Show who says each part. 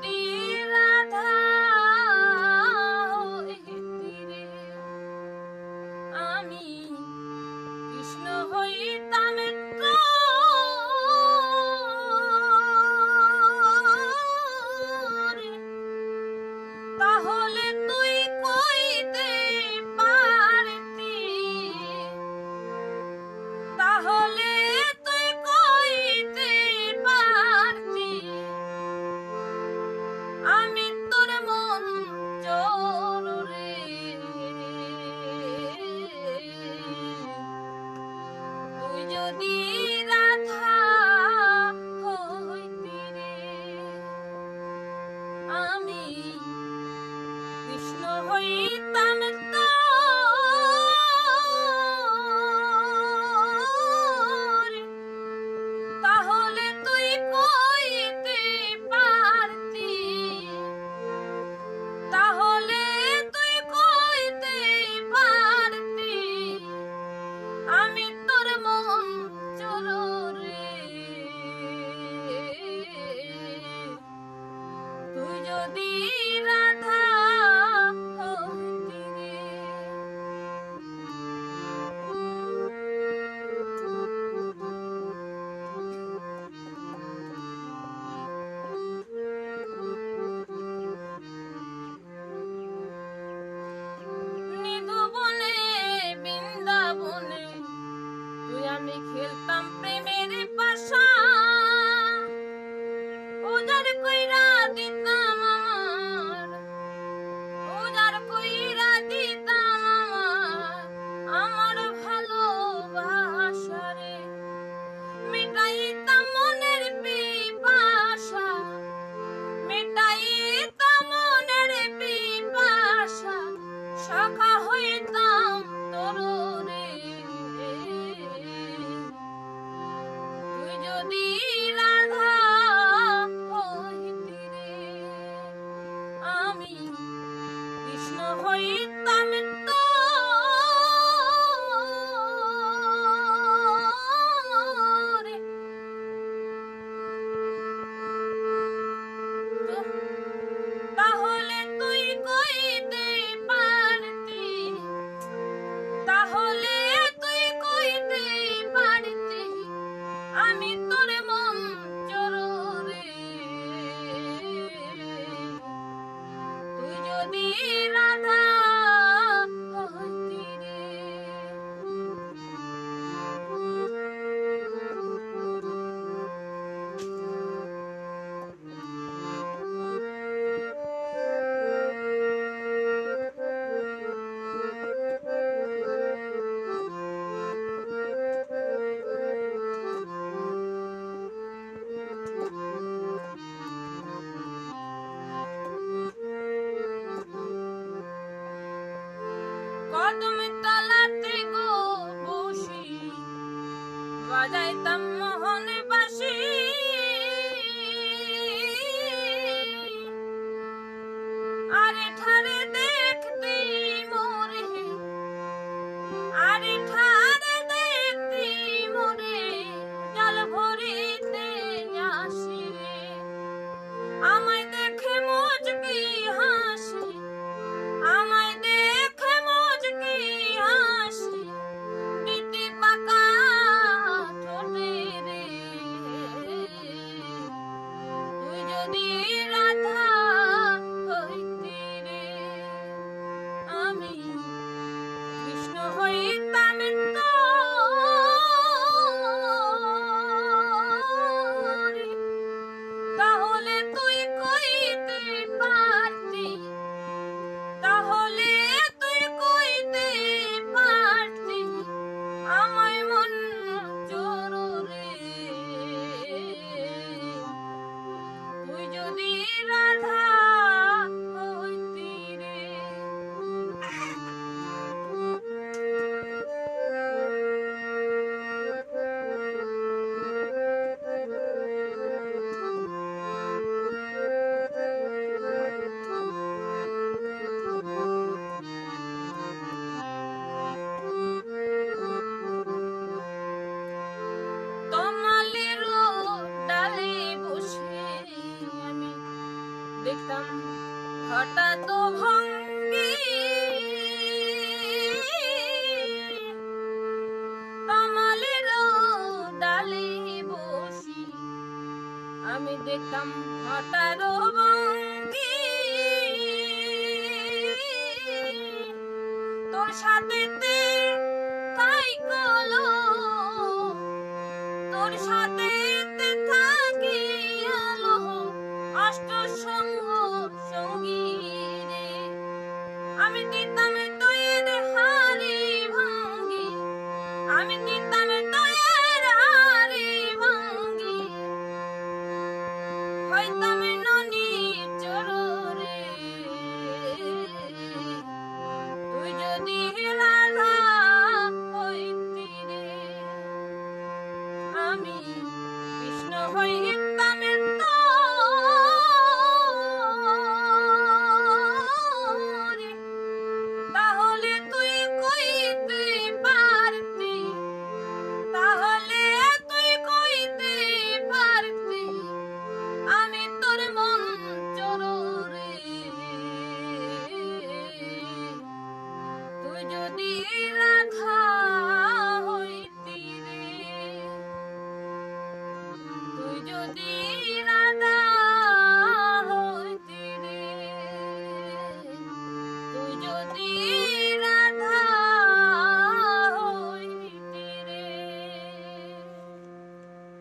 Speaker 1: melody. তুমি তালা ত্রিগো বসি। বাজাইতাম মোহনে দেখতাম হঠাৎ তোর সাথে তাই কলো তোর সাথে থাকি আলো অষ্ট সঙ্গ সঙ্গী রে। আমি দিতাম তুই হারি ভাঙ্গি আমি দিতাম